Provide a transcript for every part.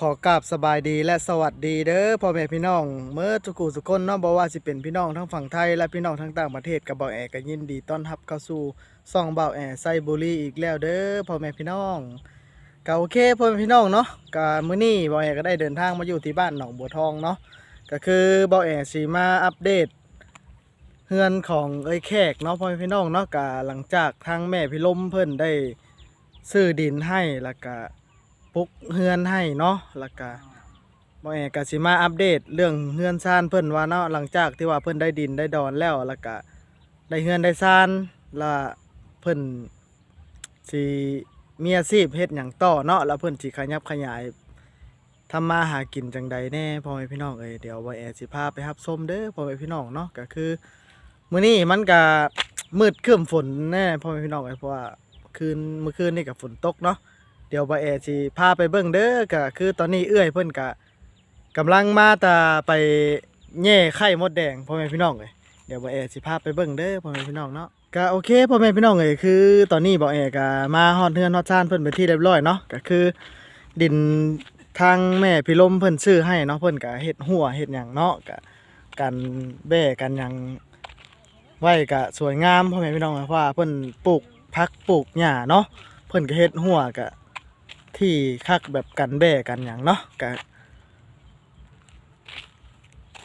ขอกราบสบายดีและสวัสดีเด้อพ่อแม่พี่น้องเมื่อทุกคู่ทุกคนเนาะบ่ว่าสิเป็นพี่น้องทั้งฝั่งไทยและพี่น้องทั้งต่างประเทศกับเบาแอก็ยินดีต้อนรับเข้าสู่ซองเบาแอไซบุรีอีกแล้วเด้อพ่อแม่พี่น้องก็โอเคพ่อแม่พี่น้องเนาะก็มื้อนี้เบาแอก็ได้เดินทางมาอยู่ที่บ้านหนองบัวทองเนาะก็คือเบาแอสิมาอัปเดตเฮือนของเอ้ยแขกเนาะพ่อแม่พี่น้องเนาะก็หลังจากทางแม่พี่ลมเพิ่นได้ซื้อดินให้แล้วก็ ปุกเฮือนให้เนาะแล้วก็บ่แอก็สิมาอัปเดตเรื่องเฮือนซ่านเพิ่นว่าเนาะหลังจากที่ว่าเพิ่นได้ดินได้ดอนแล้วแล้วก็ได้เฮือนได้ซ่านแล้วเพิ่นสิมีอาชีพเฮ็ดหยังต่อเนาะแล้วเพิ่นสิขยับขยายทำมาหากินจังใดแน่พ่อแม่พี่น้องเอ้ยเดี๋ยวบ่แอสิพาไปรับชมเด้อพ่อแม่พี่น้องเนาะก็คือมื้อนี้มันก็มืดครึ้มฝนแน่พ่อแม่พี่น้องเอ้ยเพราะว่าคืนเมื่อคืนนี่ก็ฝนตกเนาะ ดี๋ยวบาแอสิพาไปเบิ่งเด้อก็คือตอนนี้เอื้อยเพิ่นก็กำลังมาตาไปแย่ไข่มดแดงพ่อแม่พี่น้องเอ้ยเดี๋ยวบาแอสิพาไปเบิ่งเด้อพ่อแม่พี่น้องเนาะก็โอเคพ่อแม่พี่น้องเอ้ยคือ ตอนนี้บาแอก็มาฮอดเฮือนฮอดชานเพิ่นไปที่เรียบร้อยเนาะก็คือ ดินทางแม่พี่ลมเพิ่นซื้อให้เนาะเพิ่นก็เฮ็ดหัวเฮ็ดหยังเนาะก็กันแบ่กันหยังไว้ก็สวยงามพ่อแม่พี่น้องเพราะว่าเพิ่นปลูกผักปลูกหญ้าเนาะเพิ่นก็เฮ็ดหัวก็ ที่คักแบบกันแบ่กันอย่างเนาะกะ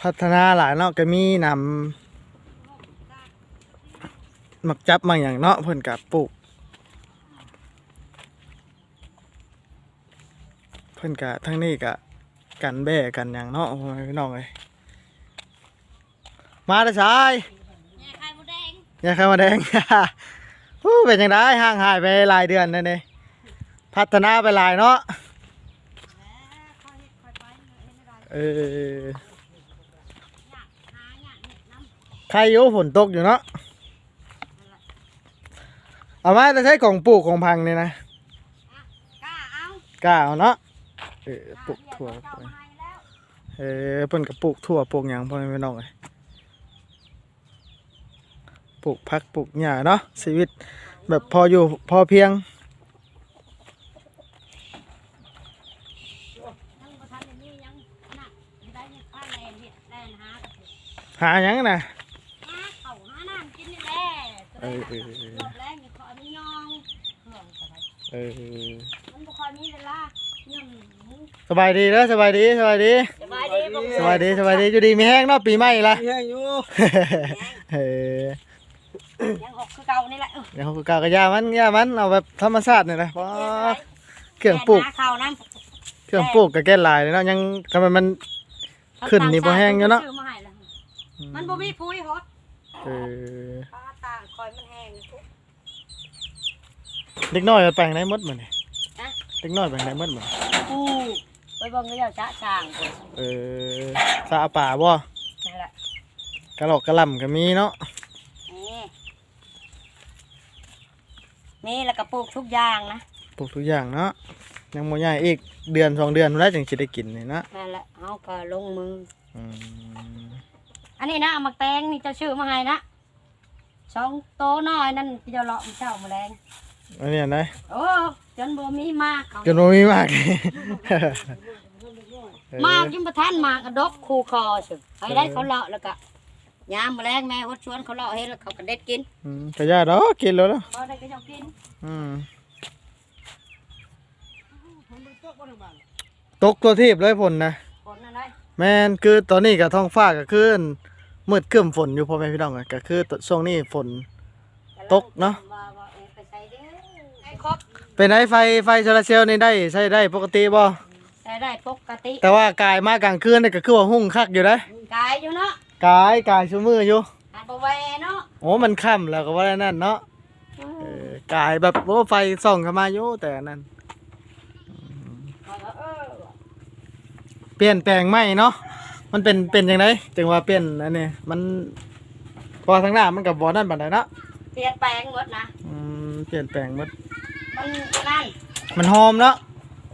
พัฒนาหลายเนาะก็มีนำหมักจับมาอย่างเนาะเพิ่นกับปลูกเพิ่นกะทั้งนี้กะกันแบ่กันอย่างเนาะพ่อแม่พี่น้องเลยมาได้ชายแม่ไข่มดแดงอย่าเข้ามาแดงฮู้เป็นยังไงห่างหายไปหลายเดือนนั่นเอง พัฒนาไปหลายเนาะแม่ค่อยเฮ็ดค่อยไปเฮ็ดไม่ได้เอออยากหาอยากเฮ็ดน้ำใครอยู่ฝนตกอยู่เนาะเอามาจะใช้ของปลูกของพังเนี่ยนะกล้าเอากล้าเอาเนาะเออกล้าปลูกเรียกถั่วเจ้ามาให้แล้วเออเพิ่นก็ปลูกถั่วปลูกหยังพ่อแม่พี่น้องเลยปลูกผักปลูกหญ้าเนาะชีวิตแบบพออยู่พอเพียงยังบ่ทันได้มียังน่ะได้เฮ็ดผ้าแลนเฮ็ดแลนหา หาหยังนะหาข้าวหาน้ำกินนี่แหละเออเออรอบแรกนี่ขออนุญาตเครื่องก็ได้เออมันบ่ค่อยมีเวลายังหมูสบายดีเด้อสบายดีสบายดี สบายดีบ่สบายดีสบายดีอยู่ดีมีแห้งเนาะปีใหม่ละแห้งอยู่เออยังหกคือเก่านี่แหละเออเดี๋ยวเขาก็กากระยามันยามันเอาแบบธรรมชาตินี่แหละเพราะเครื่องปลูกแม่หาข้าวน้ำเครื่องปลูกก็แก้ลายเลยเนาะยังทำไมมัน ขึ้นนี่บ่แห้งอยู่เนาะ ซื้อมาให้แล้ว มันบ่มีปุ๋ยฮอดเออปลาต่างคอยมันแห้งเด็กน้อยมันแปลงได้หมดหมดนี่ฮะ เด็กน้อยแปลงได้หมดหมดอู้ไปเบิ่งก็เจ้าจ้าช่างพุ่นเออสาป่าบ่นั่นแหละกระหลอกกระหล่ำก็มีเนาะนี่นี่แล้วก็ปลูกทุกอย่างนะปลูกทุกอย่างเนาะยังโมใหญ่อีกเดือนสองเดือนแล้วจึงจะได้กินนี่นะนั่นแหละเอาก็ลงมืออืม อันนี้นะเอามาแตงนี่เจะชื่อมาให้นะสองโตน้อยนั่นที่เจะเลาะมันเจ้าแมลงอันนี้นะโอ้จนบ่มีมากเขาจนโมมีมากมากยิ่งประทานมากระดกคูคอสิไปได้เขาเลาะแล้วก็ยามแมลงแม่ฮดชวนเขาเลาะเฮ็ดแล้วเขาก็เด็ดกินอืมกระยาดอกกินแล้วเนาะพอได้ก็เจ้ากินอืมตกตัวทีบเลยฝนนะผลอะไรแม่นคือตอนนี้กับท้องฟ้าก็คือ มืดครึ้มฝนอยู่พ่อแม่พี่น้องอะก็คือช่วงนี้ฝน ตกเนาะว่าว่าเออไปใส่เด้อไอ้ครบเป็นไอไฟไฟโซลาร์เซลล์นี่ได้ใช้ได้ปกติบ่ใส่ได้ปกติแต่ว่ากายมากลางคืนนี่ก็คือว่าหุ่งคักอยู่นะกายอยู่เนาะกายกายชั่วมืออยู่อันบ่แวเนาะโอ้มันค่ำแล้วก็ว่าได้นั่นเนาะเออกายแบบโอ้ไฟส่องเข้ามาอยู่แต่นั่นเออเปลี่ยนแปลงไหมเนาะ มันเป็นเป็นยังไงจึงว่าเปลี่ยนอันนี้มันพอทางหน้ามันกับบ่นั่นบัดใดเนาะเปลี่ยนแปลงหมดนะอืมเปลี่ยนแปลงหมดมันนั่นมันหอมเนาะ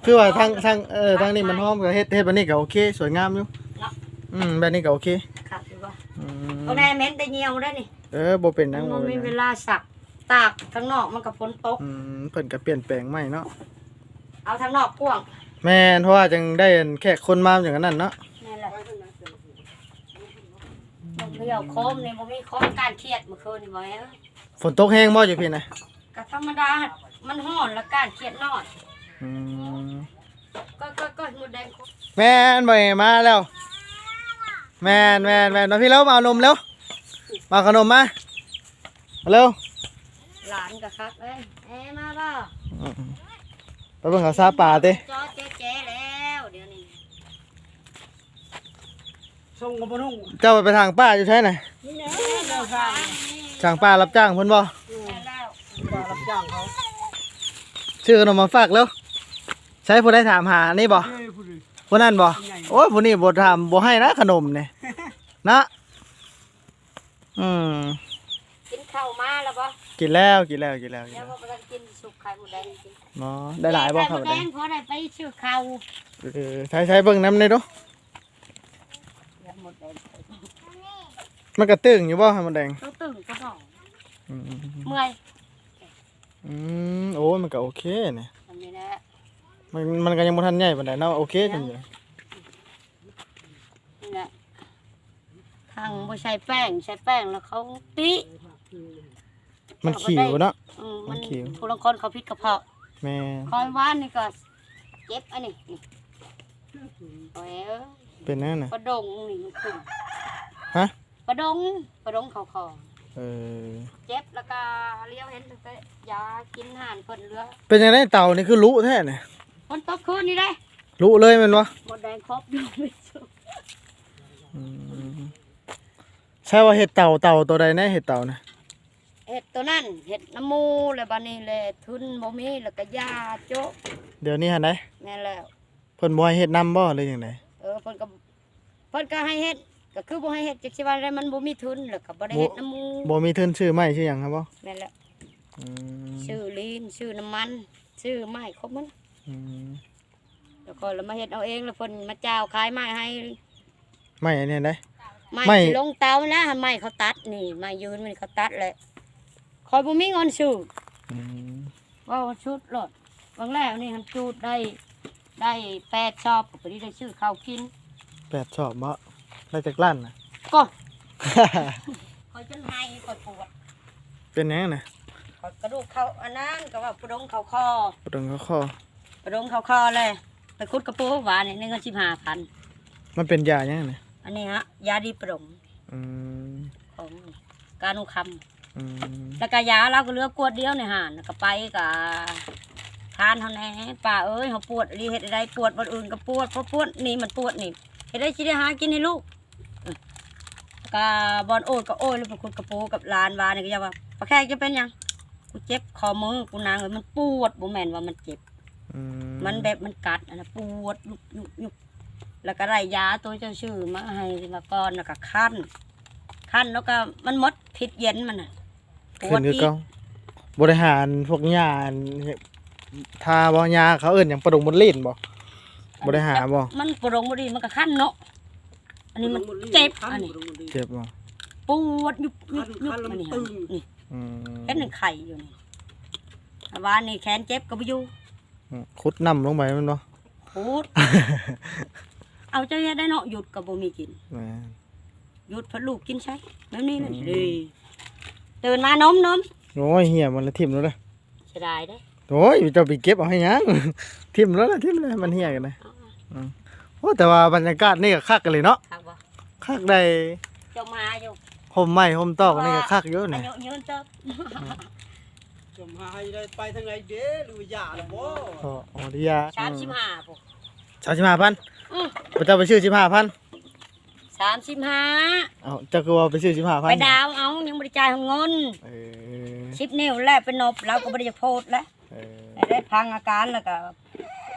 คือว่าทางทางเออทางนี้มันหอมกับเฮ็ดเฮ็ดแบบนี้ก็โอเค สวยงามอยู่เนาะอืมแบบนี้ก็โอเคครับอยู่ว่าอืมเอาแน่เม้นแต่เหี่ยวได้นี่เออบ่เป็นหมัยันงบ่บ่เป็มีนหเวยังลาสักตากข้างนอกมันก็ฝนตก อืมเพิ่นก็เปลี่ยนแปลงใหม่เนาะเอาทางนอกกว้างแแม่นเพราะว่าจังได้แขกคนมาอย่างนั้นเนาะ นั่นแหละบ่ เกี่ยวโคมนี่บ่มีโคมการเครียดเมื่อคืนนี่บ่แม่เอ้ยฝนตกแห้งบ่อยู่พี่นะก็ธรรมดา มันร้อนแล้วการเครียดน้อยอืมก็ก็ก็หมดแดงโคมแม่นบ่มาแล้ว แม่นแม่นแม่นมาพี่แล้วมาเอานมแล้วมาขนมมามาเร็วหลานก็ครับเอ้ยเอ้มาบ่ไปเบิ่งเขาซาป่าติจอเจ๊แจ๊แล้วเดี๋ยวนี้ ส่งกับบ่นุ่งเจ้าไปทางป้าอยู่ใช่ไหนนี่แหละเดี๋ยวฟังทางป้ารับจ้างเพิ่นบ่แล้วมารับจ้างเขาชื่อขนมมาฝากแล้ว ใช้ผู้ใดถามหานี่บ่เอ้ยผู้ดีผู้นั้นบ่โอ้ยผู้นี้บ่ถามบ่ให้นะขนมนี่นะอืมกินข้าวมาแล้วบ่กินแล้วกินแล้วกินแล้วกินเดี๋ยวแล้วบ่ไปกินสุกไข่หมูแดงกินเนาะได้หลายบ่ครับไข่หมูได้แดงพอได้ไปชื่อข้าวเออใช้ใช้เบิ่งน้ำในดู เดี๋ยวหมดแดง มันกระตึงอยู่บ่ให้มันแดงตัวตึงก็ต้องอืมเมื่อยอืมโอ้ยมันก็โอเคเนี่ยทำนี่แหละมันมันก็ยังบ่ทันใหญ่ปานใดเนาะโอเคจังอยู่นี่แหละทางบ่ใช้แป้งใช้แป้งแล้วเขาติมันขิวเนาะ อืมมัมันนขิวผู้ลางคนเขาพิษกระเพาะแม่คอยว่านนี่ก็เจ็บอันนี้นี่โอ้ยเอ้ยเป็นนั่นน่ะปลาดงนี่มันขึ้นฮะ ปลาดงปลาดงเขาคอเออเจ็บแล้วก็เลี้ยวเห็นตั้งแต่ยากินห่านเพิ่นเหลือเป็นจังไดเต่านี่คือรู้แท้เนี่ยคนตกคืนนี่ได้รู้เลยแม่นบ่หมดแดงครบอยู่ไม่สุกอืมใช่ว่าเห็ดเต่าเต่าตัวใดแน่เห็ดเต่านะเห็ดตัวนั้นเห็ดน้ำมูแล้วบัดนี้เลยทุนบ่มีแล้วก็ยาโจ๊ะเดี๋ยวนี้หั่นไดแม่นแล้ว เพิ่นบ่ให้เฮ็ดนํบ่หรือจังไดเออเพิ่นก็เพิ่นก็ให้เฮ็ด ก็คือบ่ให้เฮ็ดจักสิว่าได้มันบ่มีทุนแล้วก็บ่ได้เฮ็ดน้ำมูบ่มีทุนชื่อไม้ชื่อหยังครับบ่แม่นแล้วอืมชื่อลีนชื่อน้ำมันชื่อไม้ครบมันอืมแล้วก็เรามาเฮ็ดเอาเองแล้วเพิ่นมาเจ้าขายไม้ให้ไม้อันนี้ได้ ไม้ ไม้ที่ลงเตานะไม้เขาตัดนี่ไม้ยืนมันเขาตัดแหละคอยบ่มีเงินซื้อ อืมว่าว่าชุดรถบางแรกนี่มันจูดได้ได้แปดชอบพอดีได้ชื่อข้าวกินแปดชอบบ่ ได้จากล้านน่ะก็ คอยจนให้คอยปวดเป็นหยังน่ะคอยกระดูกเขาอันนั้นก็ว่าปวดงเขาคอปวดงข้อปวดงเขาคอเลยไปคุดกระปูหวานนี่ในเงินสิบห้าพันมันเป็นยาหยังน่ะอันนี้ฮะยาดีปรงอืมของการนุคำอืมแล้วก็ยาเราก็เหลือกวดเดียวในหานแล้วก็ไปกับทานเท่านั้นป้าเอ้ยเขาปวดรีเฮ็ดอะไรปวดวันอื่นก็ปวดเพราะปวดนี่มันปวดนี่เฮ็ดได้ชิได้หากินให้ลูกเออ ก็บอลโอยก็โอยแล้วไปคุดกระปูกับหลานวานี่ก็จะว่าปลาแขกจะเป็นหยังกูเจ็บคอมือกูนางเลยมันปวดบ่แม่นว่ามันเจ็บ อืมมันแบบมันกัดอะนะปวดยุบยุบยุบแล้วก็ได้ยาตัวเจ้าชื่อมาให้มาก่อนแล้วก็ขั้นขั้นแล้วก็มันหมดพิษเย็นมันน่ะปขึ้วนดคืออีกเก่าบริหารพวกยาอันทาบ่ยาเขาเอิ้นหยังประดงบนลิ้นบ่บริหารบ่มันปวดรงบดีมันก็ขั้นเนาะ อันนี้มันเจ็บอันนี้เจ็บบ่ปวดยุบยุบยุบอันนี้นี่อืมแค่หนึ่งไข่อยู่นี่วานนี่แขนเจ็บก็ไปอยู่ขุดน้ำลงไปมันบ่พูดเอาเจ้าเนี่ยได้เนาะหยุดกับบ่มีกินแหม่หยุดเพราะลูกกินใช่แล้วนี่นั่นอืมดีตื่นมานมนมโอ้ยเหี้ยมันละทิ่มแล้วเด้อเสียดายเด้อโอ้ยเจ้าไปเก็บเอาให้หยังทิ่มแล้วล่ะทิ่มเลยมันเหี้ยกันนะอืมโอ้แต่ว่าบรรยากาศนี่ก็คักกันเลยเนาะ ครับบ่คักได้เจ้ามาอยู่ห่มไม้ห่มตอกนี่ก็คักอยู่อานี่ยุยืนเติบจะมาให้ได้ไปทางไหนเด้หรือยาละบ่อ๋ออ๋อดียาสามสิบห้าปุ๊สามสิบห้าพันอืมพระเจ้าไปชื่อสิบห้าพันสามสิบห้าเอาเจ้าก็ว่าไปชื่อสิบห้าพันไปดาวเอายังบริจายเงินเออสิบนิ้วแลกเป็นนบเราก็บริจาคโพดแล้วเออได้พังอาการแล้วก็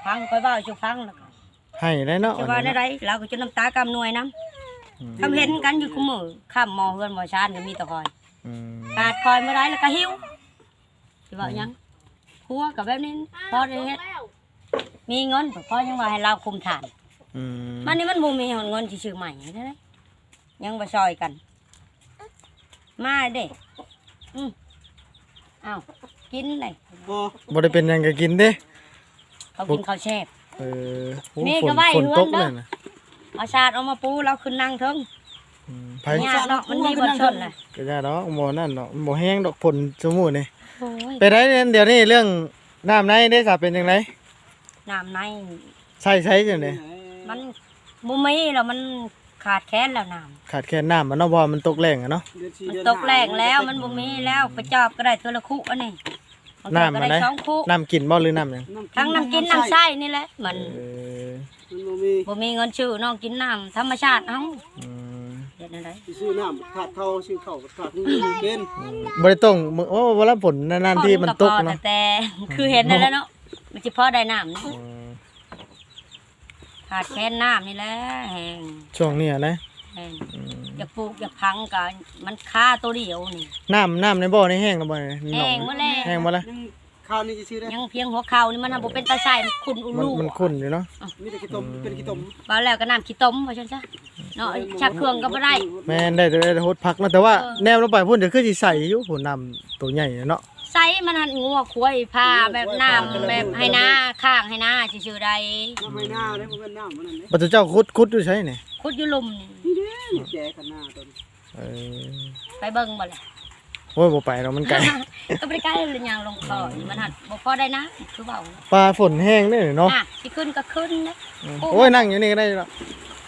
พังคอยเบ้าชูพังแล้วก็ให้ได้เนาะจะว่าได้ไรเราก็จะน้ำตากำหน่วยน้อืมำ ทำเห็นกันอยู่คู่มือข้ามหมอเฮือนหมอชานก็มีแตะคอยอืมขาดคอยไม่ได้แล้วก็หิวจะว่าหยังพัวกับแบบนี้พอได้เฮ็ดมีเงินพอยังว่าให้เราคุมฐานอืมมันนี่มันบ่มีเงินที่ซื้อใหม่ได้ไหมยังมาซอยกัน มาเด้อืมอ้าวกินเลยบ่บ่ได้เป็นหยังก็กินเด้เขากินข้าวแช่บเออโอ้มีฝก็นไว้ฝนตกเฮืเลอนยเด้อนะ เอาชาดเอามาปูแล้วขึ้นนั่งเทิงอืมไผยากเนาะมันมีบนชนน่ะก็ได้ดอกบ่นั่นดอกบ่แห้งดอกฝนสมูนี่โอ้ยไปได้เนี่ยเดี๋ยวนี้เรื่องน้ำในได้สาเป็นจังไดน้ำในใช้ใช้จังได๋มันบ่มีแล้วมันขาดแคลนแล้วน้ำขาดแคลนน้ำมันเนาะเพราะว่ามันตกแรงอะเนาะมันตกแรงแล้วมันบ่มีแล้วไปจอบก็ได้ตัวละคุอันนี้บางที น้ำก็อะได้ไรสองคุน้ำกินบ่หรือน้ำหยังทั้งน้ำกินน้ำใช้นี่แหละมันเออมันบ่มีบ่มีเงินชื่อน้องกินน้ำธรรมชาติเอ้าอืมเฮ็ดจังได๋สิซื้อน้ำขาดข้าวซื้อข้าวขาดเงินกินบ่ได้ต้องมื้อโอ้เวลาฝนนานๆที่มันตกเนาะแต่คือเห็นนั่นแหล้วเนาะมันสิพอได้น้ำเนาะอืมขาดแคลนน้ำนี่แหละแห้งช่วงนี้อะนะแห้งอืม อยากปลูกอยากพังก็มันค่าตัวเดียวนี่ น้ำน้ำในบ่อนี่แห้งแล้วบ่เนี่ยแห้งหมดแล้ว แห้งหมดแล้วยังข้าวนี่สิซื้อได้ยังเพียงหัวเข่านี่มันน่ะบ่เป็นตาใส่คุณอุมันลูมันขุ่นอยู่เนาะ มีแต่ขี้ต้มเป็นขี้ต้มบ่แล้วก็น้ำขี้ต้มว่าซั่นซะเนาะชักเครื่องก็บ่ได้ แม่นได้แต่ได้หดพักนะแต่ว่าเออ แนวลงไปพุ่นเดี๋ยวคือสิใส่อยู่พุ่นน้ำตัวใหญ่เนาะ ใส่มันหันงัวควายพาแบบน้ำแบบให้หน้าข้างให้หน้าซื่อๆใดน้ำไม่น่าเด้บ่แม่นน้ำมันนั่นเด้บัดเจ้าคุดคุดอยู่ใช่นี่ขุดอยู่ลุมนี่นี่เด้นี่แจกันหน้าต้นเออไปเบิ่งบ่ล่ะโอ้ยบ่ไปเรามันไกลก็บ่ได้ใกล้เลยยางลงคอนี่มันหันบ่พอได้นะคือเว้าปลาฝนแห้งนี่เนาะอะสิขึ้นก็ขึ้นนะโอ้ยนั่งอยู่นี่ก็ได้แล้ว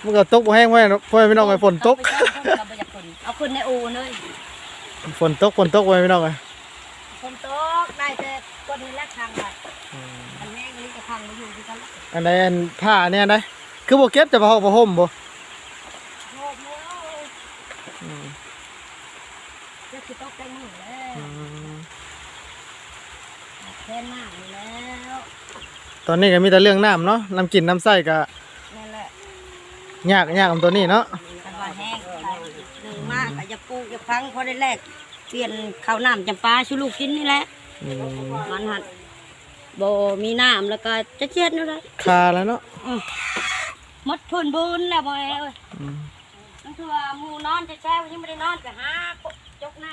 มันก็ตกบ่แห้งไว้เนาะพ่อแม่พี่น้องไอ้ฝนตกเอาไปเจ้าเอาไปจากคนเอาขึ้นในอูเลยฝนตกฝนตกไว้พี่น้องไอ้ คนตกได้แต่คนนี้ละครั้งละอันแม่งนี่ก็ครั้งมาอยู่ด้วยกันละอันใดอันผ้าเนี่ยอันใดคือบ่เก็บจะบ่ฮอกบ่ห่มบ่โอ้โหจะคิดตกได้มือแล้วอืมแค่มากอยู่แล้วตอนนี้ก็มีแต่เรื่องน้ำเนาะน้ำกินน้ำใส่ก็นั่นแหละยากยากกับตัวนี้เนาะ กันว่าแห้งหนึ่งมากก็จะปลูกจะพังพอได้แรก เปลี่ยนข้าวน้ำจำปาชูลูกกินนี่แหละอืมมันหัดโบมีน้ำแล้วก็จะเช็ดนี่เลยคาแล้วเนาะหมดทุนบุญแล้วบ่เอ้ยอืมนั่นคือว่าหมูนอนจะแช่วันยังไม่ได้นอนไปหาจกน้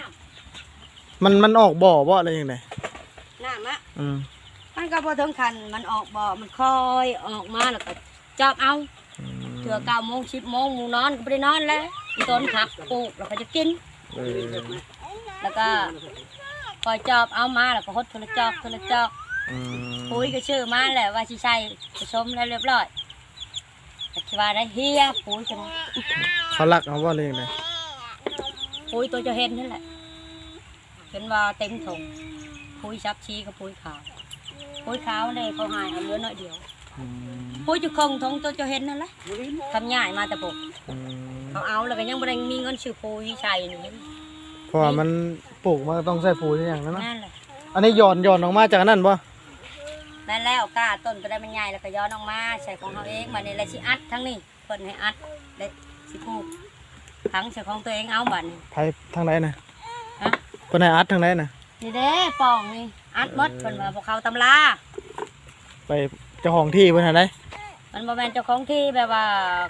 ำมันมันออกบ่อบ่อะไรอย่างไดน้ำอะอืมมันก็พอถึงคันมันออกบ่อมันค่อยออกมาแล้วก็จอบเอาอืมเถื่อเก้าโมงสิบโมงหมูนอนก็ไม่ได้นอนแล้วอีต้นผักปลูกแล้วก็จะกินเออ แล้วก็คอยจอบเอามาแล้วก็หดโทรจอกโทรจอกอืมปุ๋ยก็ชื่อมาแหละว่าชิชัยผสมแล้วเรียบร้อยแต่คิดว่าได้เฮียปุ๋ยจังเขารักเอาบ่อะไรอย่างไดปุ๋ยตัวจะเห็นนั่นแหละเห็นว่าเต็มถุงปุ๋ยชักชีกับปุ๋ยขาวปุ๋ยขาวเนี่ยเขาหายเอาเหลือน้อยเดียวอืมปุ๋ยจุคงทงตัวจะเห็นนั่นแหละทำง่ายมาแต่ปกอืมเขาเอาแล้วก็ยังไม่ได้มีเงินซื้อปุ๋ยใช่นี่ เพราะว่ามันปลูกมันก็ต้องใส่ปุ๋ยอย่างนั้นเนาะนั่นแหละอันนี้หย่อนหย่อนออกมาจากอันนั้นบ่นั่นแล้วกล้าต้นก็ได้มันใหญ่แล้วก็ย้อนออกมาใส่ของเขาเองมาในไรสิอัดทั้งนี้เพิ่นให้อัดได้สิปลูกทั้งใส่ของตัวเองเอาบัดนี้ไผทางไหนน่ะฮะเพิ่นให้อัดทางไหนน่ะนี่เด้ปองนี่อัดหมดเพิ่นว่าพวกเขาตำราไปเจ้าของที่เพิ่นหาได้มันบ่แม่นเจ้าของที่แบบว่า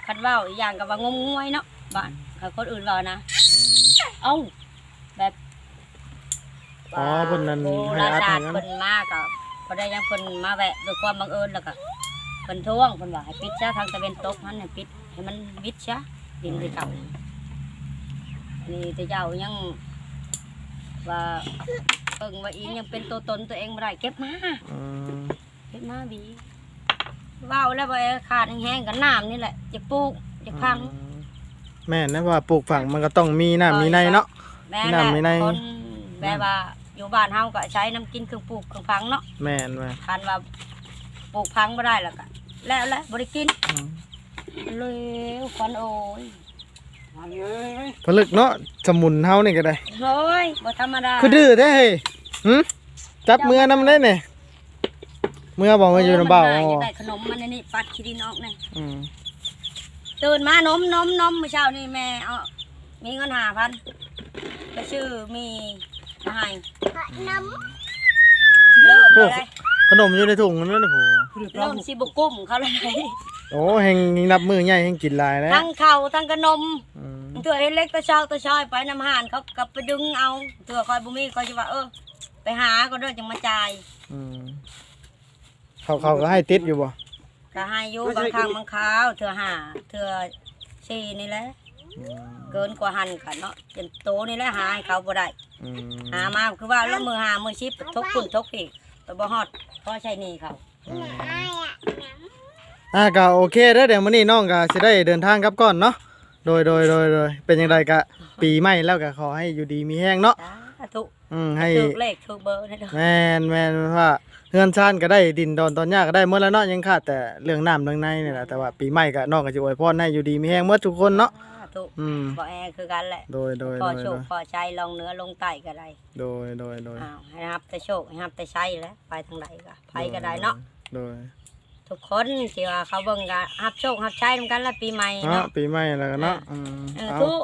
คันเว้าอีกอย่างก็ว่างมงวยเนาะบ้านเขาคนอื่นเว้านะ เอ้าแบบ อ๋อเพิ่นนั่นโบให้ราณอัดศาทาสตงร์นั้น เพิ่นมาก็พอได้ยังเพิ่นมาแวะด้วยความบังเอิญแล้วก็เพิ่นทวงเพิ่นว่าให้ปิดซะทางตะเวนตกมันให้ปิดให้มันมิดซะดินที่เก่านี่แต่เจ้ายังว่าเบิ่งว่าอียังเป็นตัวตนตัวเองบ่ได้เก็บมา อืมเก็บมาบีเว้าแล้วว่าขาดแห้งๆกับน้ำนี่แหละจะปลูกจะพังแม่นนะว่าปลูกฝังมันก็ต้องมีน้ำมีในเนาะ แม่มีแหละน้ำมีในคนแบบว่า อยู่บ้านเฮาก็ใช้น้ำกินเครื่องปลูกเครื่องพังเนาะแม่นว่าคันว่าปลูกพังบ่ได้แล้วก็แล้วแล้วบ่ได้กินอืมเลยควันโอ้ยอันนี้เอ้ยผลึกเนาะสมุนเฮานี่ก็ได้โอ้ยบ่ธรรมดาคือดื้อแท้เฮ้ยหึจับมือนำได้เนี่ยเมื่อบอกว่าอยู่นำเบามันหอยากได้ขนมมันนี่ปัดขี้ดินออกนี่อืมตื่นมานมนมนมเมื่อเช้านี่แม่เอามีเงิน5,000ไปซื้อมี มาให้เริ่มเลยขนมอยู่ในถุงนั่นน่ะผู้เริ่มสิบ่กุ้มเขาเลยโอ้แห่งนับมือใหญ่แห่งกินหลายแล้วทั้งข้าวทั้งขนมอืมตัวเล็กตัวชอบตัวชอยไปน้ำหานเขากลับไปดึงเอาตัวคอยบุมีคอยจะว่าเออไปหาก็เด้อจังมาจ่ายอืมเขาเขาก็ให้ติดอยู่บ่ก็ก็ให้อยู่บางครั้งบางคราวเทื่อห้าเทื่อสี่นี่แหละอืม เกินกว่าหันกันเนาะจนโตนี่แหละหาให้เขาบ่ได้อืมหามาคือว่าแล้วมือหามือชิปทกคุณทกอีกไปบ่ฮอดเพราะใช้หนี่เขาอะก็โอเคเด้อเดี๋ยวมื้อนี้น้องก็สิได้เดินทางกลับก่อนเนาะโดยโดยโดยโดยเป็นจังไดก็ปีใหม่แล้วก็ขอให้อยู่ดีมีแฮงเนาะสาธุอืมให้ถูกเลขถูกเบอร์ได้เด้อแม่นแม่นว่าเฮือนชานก็ได้ดินดอนตอนยากก็ได้หมดแล้วเนาะยังขาดแต่เรื่องน้ำเรื่องในนี่แหละแต่ว่าปีใหม่ก็น้องก็สิอวยพรให้อยู่ดีมีแฮงหมดทุกคนเนาะ สาธุอืม บ่แอคือกันแหละ โดยโดยพโดอยโชโดคยพอใจลองเนื้อลงไตก็ได้โดยโดยโดยอ้าวให้รับแต่โชคให้รับแต่ใช้แหล้วไปทางใดก็ไปก็ได้เนาะโดยทุกคนที่ว่าเขาเบิ่งก็รับโชครับใช้นำกันละปีใหม่เนาะเนาะปีใหม่แล้วก็เนาะอืมเออเอา ทุก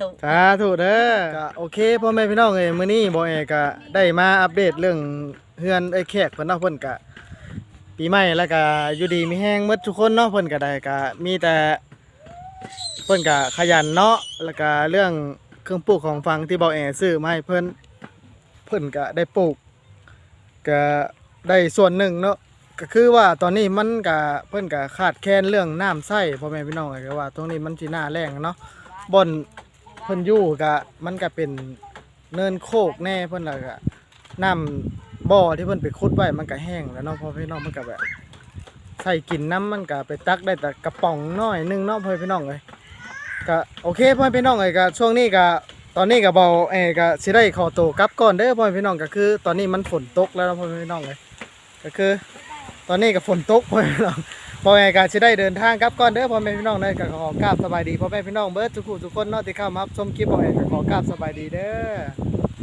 ทุก สาธุเด้อก็โอเคพ่อแม่พี่น้องเอ้ยมื้อนี้บ่แอก็ได้มาอัปเดตเรื่องเฮือนไอ้แขกเพิ่นเนาะเพิ่นก็ปีใหม่แล้วก็อยู่ดีมีแฮงหมดทุกคนเนาะเพิ่นก็ได้ก็มีแต่ เพิ่นก็ขยันเนาะแล้วก็เรื่องเครื่องปลูกของฟังที่บ่แอซื้อมาให้เพิ่นเพิ่นก็ได้ปลูกก็ได้ส่วนหนึ่งเนาะก็คือว่าตอนนี้มันก็เพิ่นก็ขาดแคลนเรื่องน้ำใช้พ่อแม่พี่น้องเอ้ยก็ว่า ตรงนี้มันสิหน้าแล้งเนาะบ่อนเพิ่นอยู่ก็มันก็เป็นเนินโคกแน่เพิ่นแล้วก็น้ำบ่อที่เพิ่นไปขุดไว้มันก็แห้งแล้วเนาะพ่อพี่น้องมันก็แบบใส่กินน้ำมันก็ไปตักได้แต่กระป๋องน้อยนึงเนาะพ่อพี่น้องเอ้ย ก็โอเคพ่อพี่น้องเอ้ยก็ช่วงนี้ก็ตอนนี้ก็เบาเอยก็สิได้ขอตัวกลับก่อนเด้อพ่อพี่น้องก็คือ ตอนนี้มันฝนตกแล้วนะพ่อพี่น้องเอ้ยก็คือ ตอนนี้ก็ฝนตกพ่อพี่น้องพ่อแม่ก็สิได้เดินทางกลับก่อนเด้อพ่อแม่พี่น้องเด้อก็ขอกราบสบายดีพ่อแม่พี่น้องเบิดทุกคู่ทุกคนเนาะที่เข้ามารับชมคลิปพ่อแม่ก็ขอกราบสบายดีเด้อ